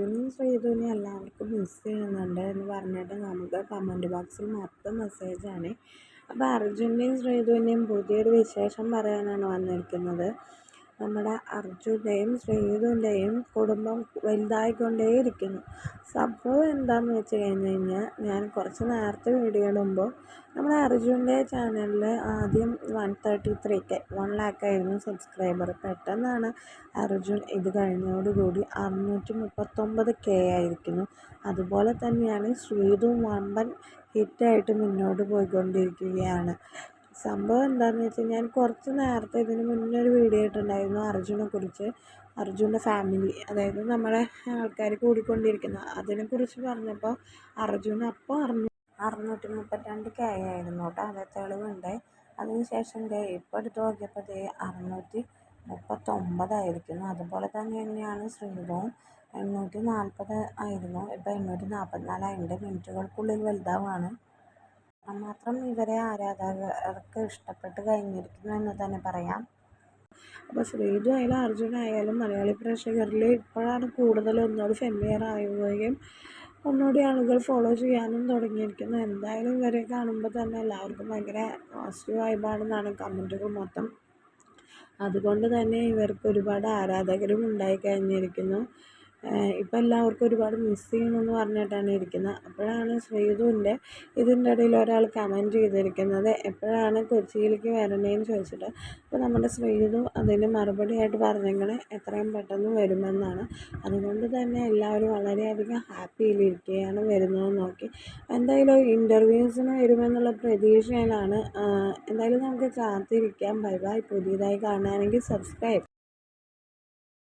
അർജുനും ശ്രീധുവിനും എല്ലാവർക്കും മിസ് ചെയ്യുന്നുണ്ട് എന്ന് പറഞ്ഞിട്ട് നമുക്ക് കമന്റ് ബോക്സിൽ മൊത്തം മെസ്സേജാണ് അപ്പോൾ അർജുന്റെയും ശ്രീധുവിന്റെയും പുതിയൊരു വിശേഷം പറയാനാണ് വന്നിരിക്കുന്നത്. നമ്മുടെ അർജുന്റെയും ശ്രീധുവിന്റെയും കുടുംബം വലുതായിക്കൊണ്ടേയിരിക്കുന്നു. സംഭവം എന്താണെന്ന് വെച്ച് കഴിഞ്ഞ് കഴിഞ്ഞാൽ ഞാൻ കുറച്ച് നേരത്തെ വീഡിയോ ഇടുമ്പോൾ നമ്മുടെ അർജുന്റെ ചാനലിൽ ആദ്യം one thirty three K one ലാക്കായിരുന്നു subscriber. പെട്ടെന്നാണ് അർജുൻ ഇത് കഴിഞ്ഞതോടുകൂടി അറുന്നൂറ്റി മുപ്പത്തൊമ്പത് കെ ആയിരിക്കുന്നു. അതുപോലെ തന്നെയാണ് ശ്രീധു വമ്പൻ ഹിറ്റായിട്ട് മുന്നോട്ട് പോയിക്കൊണ്ടിരിക്കുകയാണ്. സംഭവം എന്താണെന്ന് വെച്ചാൽ ഞാൻ കുറച്ച് നേരത്തെ ഇതിന് മുന്നേ ഒരു വീഡിയോ ഇട്ടിട്ടുണ്ടായിരുന്നു അർജുനെ കുറിച്ച് അർജുന്റെ ഫാമിലി അതായത് നമ്മുടെ ആൾക്കാർ കൂടിക്കൊണ്ടിരിക്കുന്ന അതിനെക്കുറിച്ച് പറഞ്ഞപ്പോൾ അർജുൻ അപ്പോൾ അറുന്നൂ അറുന്നൂറ്റി മുപ്പത്തിരണ്ട് കെ ആയിരുന്നു കേട്ടോ അത് തെളിവുണ്ട്. അതിനുശേഷം ദേ ഇപ്പോൾ എടുത്ത് നോക്കിയപ്പോൾ ദേ അറുന്നൂറ്റി മുപ്പത്തൊമ്പതായിരിക്കുന്നു അതുപോലെ തന്നെ തന്നെയാണ് ശ്രീധവും എണ്ണൂറ്റി നാൽപ്പത് ആയിരുന്നു. ഇപ്പോൾ എണ്ണൂറ്റി നാൽപ്പത്തിനാലായിട്ടുണ്ട് മിനിറ്റുകൾക്കുള്ളിൽ വലുതാവാണ്. അത്രമാത്രം ഇവരെ ആരാധകർക്ക് ഇഷ്ടപ്പെട്ട് കഴിഞ്ഞിരിക്കുന്നു എന്ന് തന്നെ പറയാം. അപ്പോൾ ശ്രീജു ആയാലും അർജുൻ ആയാലും മലയാളി പ്രേക്ഷകരിൽ ഇപ്പോഴാണ് കൂടുതൽ ഒന്നുകൂടി ഫെമിലിയർ ആവുകയും ഒന്നുകൂടി ആളുകൾ ഫോളോ ചെയ്യാനും തുടങ്ങിയിരിക്കുന്നത് എന്തായാലും ഇവരെ കാണുമ്പോൾ തന്നെ എല്ലാവർക്കും ഭയങ്കര പോസിറ്റീവ് വൈബാണെന്നാണ് കമന്റുകൾ മൊത്തം. അതുകൊണ്ട് തന്നെ ഇവർക്ക് ഒരുപാട് ആരാധകരും ഉണ്ടായി കഴിഞ്ഞിരിക്കുന്നു. ഇപ്പം എല്ലാവർക്കും ഒരുപാട് മിസ് ചെയ്യുന്നു പറഞ്ഞിട്ടാണ് ഇരിക്കുന്നത് അപ്പോഴാണ് ശ്രീധുവിന്റെ ഇതിന്റെ ഇടയിൽ ഒരാൾ കമന്റ് ചെയ്തിരിക്കുന്നത്. എപ്പോഴാണ് കൊച്ചിയിലേക്ക് വരണേന്ന് ചോദിച്ചിട്ട്. അപ്പോൾ നമ്മുടെ ശ്രീധു അതിന് മറുപടിയായിട്ട് പറഞ്ഞെങ്കിൽ എത്രയും പെട്ടെന്ന് വരുമെന്നാണ്. അതുകൊണ്ട് തന്നെ എല്ലാവരും വളരെയധികം ഹാപ്പിയിലിരിക്കുകയാണ് വരുന്നതെന്ന് നോക്കി. എന്തായാലും ഇന്റർവ്യൂസിന് വരുമെന്നുള്ള പ്രതീക്ഷയിലാണ്. എന്തായാലും നമുക്ക് കാത്തിരിക്കാം. ബൈ ബൈ പുതിയതായി കാണുകയാണെങ്കിൽ സബ്സ്ക്രൈബ്